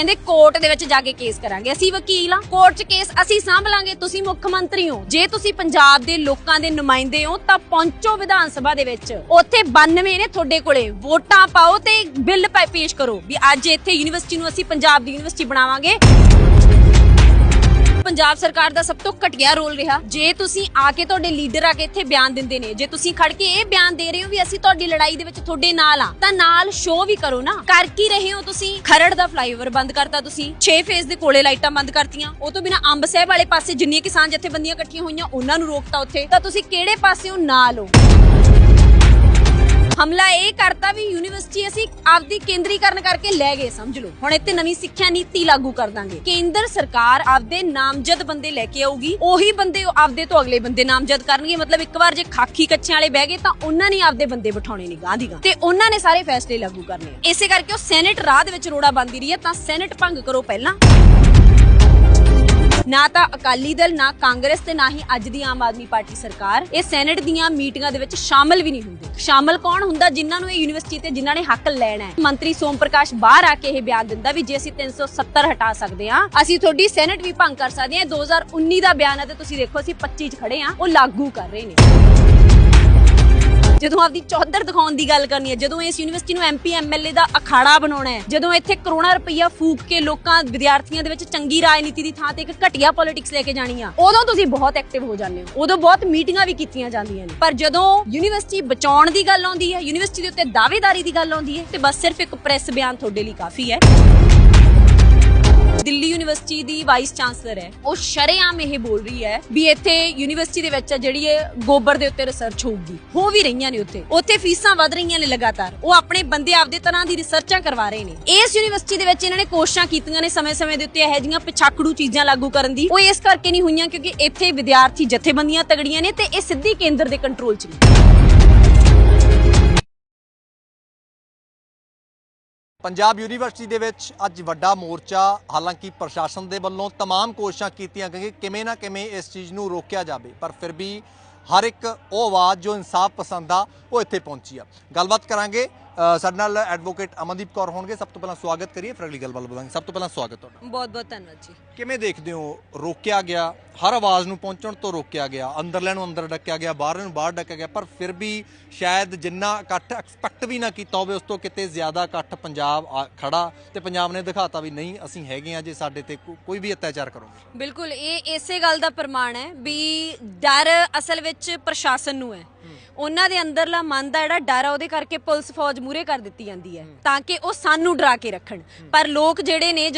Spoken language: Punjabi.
ਕਹਿੰਦੇ ਕੋਰਟ ਦੇ ਵਿੱਚ ਜਾ ਕੇ ਕੇਸ ਕਰਾਂਗੇ। ਅਸੀਂ ਵਕੀਲ ਆ ਕੋਰਟ 'ਚ ਕੇਸ ਅਸੀਂ ਸਾਂਭ ਲਾਂਗੇ ਤੁਸੀਂ ਮੁੱਖ ਮੰਤਰੀ ਹੋ। ਜੇ ਤੁਸੀਂ ਪੰਜਾਬ ਦੇ ਲੋਕਾਂ ਦੇ ਨੁਮਾਇੰਦੇ ਹੋ, ਤਾਂ ਪਹੁੰਚੋ ਵਿਧਾਨ ਸਭਾ ਦੇ ਵਿੱਚ। ਉੱਥੇ 92 ਨੇ ਤੁਹਾਡੇ ਕੋਲੇ। ਵੋਟਾਂ ਪਾਓ ਤੇ ਬਿੱਲ ਪੇਸ਼ ਕਰੋ ਵੀ ਅੱਜ ਇੱਥੇ ਯੂਨੀਵਰਸਿਟੀ ਨੂੰ ਅਸੀਂ ਪੰਜਾਬ ਦੀ ਯੂਨੀਵਰਸਿਟੀ ਬਣਾਵਾਂਗੇ। ਪੰਜਾਬ ਸਰਕਾਰ ਦਾ ਸਭ ਤੋਂ ਘਟੀਆ ਰੋਲ ਰਿਹਾ। ਜੇ ਤੁਸੀਂ ਆ ਕੇ ਤੁਹਾਡੇ ਲੀਡਰ ਆ ਕੇ ਇੱਥੇ ਬਿਆਨ ਦਿੰਦੇ ਨੇ, ਜੇ ਤੁਸੀਂ ਖੜ ਕੇ ਇਹ ਬਿਆਨ ਦੇ ਰਹੇ ਹੋ ਵੀ ਅਸੀਂ ਤੁਹਾਡੀ ਲੜਾਈ ਦੇ ਵਿੱਚ ਤੁਹਾਡੇ ਨਾਲ ਆ ਤਾਂ ਨਾਲ ਸ਼ੋਅ ਵੀ ਕਰੋ ਨਾ। ਕਰ ਕੀ ਰਹੇ ਹੋ ਤੁਸੀਂ? ਖਰੜ ਦਾ ਫਲਾਈਓਵਰ ਬੰਦ ਕਰਤਾ ਤੁਸੀਂ। 6 ਫੇਜ਼ ਦੇ ਕੋਲੇ ਲਾਈਟਾਂ ਬੰਦ ਕਰਤੀਆਂ। ਉਹ ਤੋਂ ਬਿਨਾ ਅੰਬ ਸਾਹਿਬ ਵਾਲੇ ਪਾਸੇ ਜਿੰਨੀਆਂ ਕਿਸਾਨ ਜਥੇਬੰਦੀਆਂ ਇਕੱਠੀਆਂ ਹੋਈਆਂ, ਉਹਨਾਂ ਨੂੰ ਰੋਕਤਾ ਉੱਥੇ। ਤਾਂ ਤੁਸੀਂ ਕਿਹੜੇ ਪਾਸਿਓਂ ਨਾਲ ਹੋ? ਹਮਲਾ ਇਹ ਕਰਤਾ ਵੀ ਯੂਨੀਵਰਸਿਟੀ ਅਸੀਂ ਆਪਦੀ ਕੇਂਦਰੀਕਰਨ ਕਰਕੇ ਲੈ ਗਏ, ਸਮਝ ਲਓ। ਹੁਣ ਇੱਥੇ ਨਵੀਂ ਸਿੱਖਿਆ ਨੀਤੀ ਲਾਗੂ ਕਰ ਦਾਂਗੇ। ਕੇਂਦਰ ਸਰਕਾਰ ਆਪਦੇ ਨਾਮਜ਼ਦ ਬੰਦੇ ਲੈ ਕੇ ਆਊਗੀ, ਉਹੀ ਬੰਦੇ ਆਪਦੇ ਤੋਂ ਅਗਲੇ ਬੰਦੇ ਨਾਮਜ਼ਦ ਕਰਨਗੇ। ਮਤਲਬ ਇੱਕ ਵਾਰ ਜੇ ਖਾਕੀ ਕੱਚਿਆਂ ਵਾਲੇ ਬਹਿ ਗਏ ਤਾਂ ਉਹਨਾਂ ਨੇ ਆਪਦੇ ਬੰਦੇ ਬਿਠਾਉਣੇ ਨੇ ਗਾਂ ਦੀ ਗਾਂ ਤੇ ਉਹਨਾਂ ਨੇ ਸਾਰੇ ਫੈਸਲੇ ਲਾਗੂ ਕਰਨੇ ਇਸੇ ਕਰਕੇ ਉਹ ਸੈਨੇਟ ਰਾਹ ਦੇ ਵਿੱਚ ਰੋੜਾ ਬੰਦੀ ਰਹੀ ਹੈ, ਤਾਂ ਸੈਨੇਟ ਭੰਗ ਕਰੋ ਪਹਿਲਾਂ। ਨਾ ਤਾਂ ਅਕਾਲੀ ਦਲ, ਨਾ ਕਾਂਗਰਸ ਤੇ ਨਾ ਹੀ ਅੱਜ ਦੀ ਆਮ ਆਦਮੀ ਪਾਰਟੀ ਸਰਕਾਰ। ਇਹ ਸੈਨੇਟ ਦੀਆਂ ਮੀਟਿੰਗਾਂ ਦੇ ਵਿੱਚ ਸ਼ਾਮਲ ਵੀ ਨਹੀਂ ਹੁੰਦੇ। ਸ਼ਾਮਲ ਕੌਣ ਹੁੰਦਾ? ਜਿਨ੍ਹਾਂ ਨੂੰ ਇਹ ਯੂਨੀਵਰਸਿਟੀ ਤੇ ਜਿਨ੍ਹਾਂ ਨੇ ਹੱਕ ਲੈਣਾ ਹੈ। ਮੰਤਰੀ ਸੋਮ ਪ੍ਰਕਾਸ਼ ਬਾਹਰ ਆ ਕੇ ਇਹ ਬਿਆਨ ਦਿੰਦਾ ਵੀ ਜੇ ਅਸੀਂ 370 ਹਟਾ ਸਕਦੇ ਹਾਂ, ਅਸੀਂ ਤੁਹਾਡੀ ਸੈਨੇਟ ਵੀ ਭੰਗ ਕਰ ਸਕਦੇ ਹਾਂ। ਇਹ 2019 ਦਾ ਬਿਆਨ ਹੈ ਤੇ ਤੁਸੀਂ ਦੇਖੋ ਅਸੀਂ 25 ਚ ਖੜੇ ਹਾਂ। ਉਹ ਲਾਗੂ ਕਰ ਰਹੇ ਨੇ। ਜਦੋਂ ਆਪਦੀ ਚੌਧਰ ਦਿਖਾਉਣ ਦੀ ਗੱਲ ਕਰਨੀ ਹੈ, ਜਦੋਂ ਇਸ ਯੂਨੀਵਰਸਿਟੀ ਨੂੰ ਐਮਪੀ ਐਮਐਲਏ ਦਾ ਅਖਾੜਾ ਬਣਾਉਣਾ ਹੈ, ਜਦੋਂ ਇੱਥੇ ਕਰੋੜਾਂ ਰੁਪਈਆ ਫੂਕ ਕੇ ਲੋਕਾਂ, ਵਿਦਿਆਰਥੀਆਂ ਦੇ ਵਿੱਚ ਚੰਗੀ ਰਾਜਨੀਤੀ ਦੀ ਥਾਂ ਤੇ ਇੱਕ ਘਟੀਆ ਪੋਲਿਟਿਕਸ ਲੈ ਕੇ ਜਾਣੀ ਆ, ਉਦੋਂ ਤੁਸੀਂ ਬਹੁਤ ਐਕਟਿਵ ਹੋ ਜਾਂਦੇ ਹੋ। ਉਦੋਂ ਬਹੁਤ ਮੀਟਿੰਗਾਂ ਵੀ ਕੀਤੀਆਂ ਜਾਂਦੀਆਂ ਨੇ। ਪਰ ਜਦੋਂ ਯੂਨੀਵਰਸਿਟੀ ਬਚਾਉਣ ਦੀ ਗੱਲ ਆਉਂਦੀ ਹੈ, ਯੂਨੀਵਰਸਿਟੀ ਦੇ ਉੱਤੇ ਦਾਅਵੇਦਾਰੀ ਦੀ ਗੱਲ ਆਉਂਦੀ ਹੈ, ਤੇ ਬਸ ਸਿਰਫ ਇੱਕ ਪ੍ਰੈਸ ਬਿਆਨ ਤੁਹਾਡੇ ਲਈ ਕਾਫੀ ਹੈ। ਦਿੱਲੀ ਯੂਨੀਵਰਸਿਟੀ ਦੀ ਵਾਈਸ ਚਾਂਸਲਰ ਹੈ। ਉਹ ਸ਼ਰੇਆਮ ਇਹ ਬੋਲ ਰਹੀ ਹੈ ਵੀ ਇੱਥੇ ਯੂਨੀਵਰਸਿਟੀ ਦੇ ਵਿੱਚ ਜਿਹੜੀ ਇਹ ਗੋਬਰ ਦੇ ਉੱਤੇ ਰਿਸਰਚ ਹੋਊਗੀ। ਹੋ ਵੀ ਰਹੀਆਂ ਨੇ ਉੱਥੇ। ਉੱਥੇ ਫੀਸਾਂ ਵਧ ਰਹੀਆਂ ਨੇ ਲਗਾਤਾਰ। ਉਹ ਆਪਣੇ ਬੰਦੇ ਆਪਦੇ ਤਰ੍ਹਾਂ ਦੀ ਰਿਸਰਚਾਂ ਕਰਵਾ ਰਹੇ ਨੇ। ਇਸ ਯੂਨੀਵਰਸਿਟੀ ਦੇ ਵਿੱਚ ਇਹਨਾਂ ਨੇ ਕੋਸ਼ਿਸ਼ਾਂ ਕੀਤੀਆਂ ਨੇ ਸਮੇਂ-ਸਮੇਂ ਦੇ ਉੱਤੇ ਇਹੋ ਜਿਹੀਆਂ ਪਿਛਾਕੜੂ ਚੀਜ਼ਾਂ ਲਾਗੂ ਕਰਨ ਦੀ। ਉਹ ਇਸ ਕਰਕੇ ਨਹੀਂ ਹੋਈਆਂ ਕਿਉਂਕਿ ਇੱਥੇ ਵਿਦਿਆਰਥੀ ਜਥੇਬੰਦੀਆਂ ਤਗੜੀਆਂ ਨੇ ਤੇ ਇਹ ਸਿੱਧੀ ਕੇਂਦਰ ਦੇ ਕੰਟਰੋਲ 'ਚ ਨੇ। ਪੰਜਾਬ ਯੂਨੀਵਰਸਿਟੀ ਦੇ ਵਿੱਚ ਅੱਜ ਵੱਡਾ ਮੋਰਚਾ ਹਾਲਾਂਕਿ ਪ੍ਰਸ਼ਾਸਨ ਦੇ ਵੱਲੋਂ तमाम ਕੋਸ਼ਿਸ਼ਾਂ ਕੀਤੀਆਂ ਗਈਆਂ ਕਿ ਕਿਵੇਂ ਨਾ ਕਿਵੇਂ ਇਸ ਚੀਜ਼ ਨੂੰ ਰੋਕਿਆ ਜਾਵੇ ਪਰ ਫਿਰ ਵੀ ਹਰ ਇੱਕ ਉਹ ਆਵਾਜ਼ ਜੋ ਇਨਸਾਫ ਪਸੰਦ ਆ ਉਹ ਇੱਥੇ ਪਹੁੰਚੀ ਆ ਗੱਲਬਾਤ ਕਰਾਂਗੇ ਅ, ਸਾਡੇ ਨਾਲ ਐਡਵੋਕੇਟ ਅਮਨਦੀਪ ਕੌਰ ਹੋਣਗੇ। ਸਭ ਤੋਂ ਪਹਿਲਾਂ ਸਵਾਗਤ ਕਰੀਏ। ਫਿਰ ਅਗਲੀ ਗੱਲਬਾਤ ਬਤਾਵਾਂਗੇ ਸਭ ਤੋਂ ਪਹਿਲਾਂ ਸਵਾਗਤ ਤੁਹਾਡਾ। ਬਹੁਤ-ਬਹੁਤ ਧੰਨਵਾਦ ਜੀ। ਕਿਵੇਂ ਦੇਖਦੇ ਹੋ? ਰੋਕਿਆ ਗਿਆ। ਹਰ ਆਵਾਜ਼ ਨੂੰ ਪਹੁੰਚਣ ਤੋਂ ਰੋਕਿਆ ਗਿਆ। ਅੰਦਰਲੇ ਨੂੰ ਅੰਦਰ ਡੱਕਿਆ ਗਿਆ ਬਾਹਰ ਨੂੰ ਬਾਹਰ ਡੱਕਿਆ ਗਿਆ। ਪਰ ਫਿਰ ਵੀ ਸ਼ਾਇਦ ਜਿੰਨਾ ਇਕੱਠ ਐਕਸਪੈਕਟ ਵੀ ਨਾ ਕੀਤਾ ਹੋਵੇ ਉਸ ਤੋਂ ਕਿਤੇ ਜ਼ਿਆਦਾ ਇਕੱਠ ਪੰਜਾਬ ਖੜਾ ਤੇ ਪੰਜਾਬ ਨੇ ਦਿਖਾਤਾ ਵੀ ਨਹੀਂ ਅਸੀਂ ਹੈਗੇ ਆ ਜੇ ਸਾਡੇ ਤੇ ਕੋਈ ਵੀ ਅਤਿਆਚਾਰ ਕਰੋਗੇ। ਬਿਲਕੁਲ ਇਹ ਇਸੇ ਗੱਲ ਦਾ ਪ੍ਰਮਾਣ ਹੈ ਵੀ ਡਰ ਅਸਲ ਵਿੱਚ ਪ੍ਰਸ਼ਾਸਨ ਨੂੰ ਹੈ। ਉਹਨਾਂ ਦੇ ਅੰਦਰਲਾ ਮਨ ਦਾ ਜਿਹੜਾ ਡਰ ਆ, ਉਹਦੇ ਕਰਕੇ ਪੁਲਿਸ ਫੌਜ ਮੂਰੇ ਕਰ ਦਿੱਤੀ ਜਾਂਦੀ ਹੈ ਤਾਂ ਕਿ ਉਹ ਸਾਨੂੰ ਡਰਾ ਕੇ ਰੱਖਣ। ਪਰ ਲੋਕ ਜਿਹੜੇ ਨੇ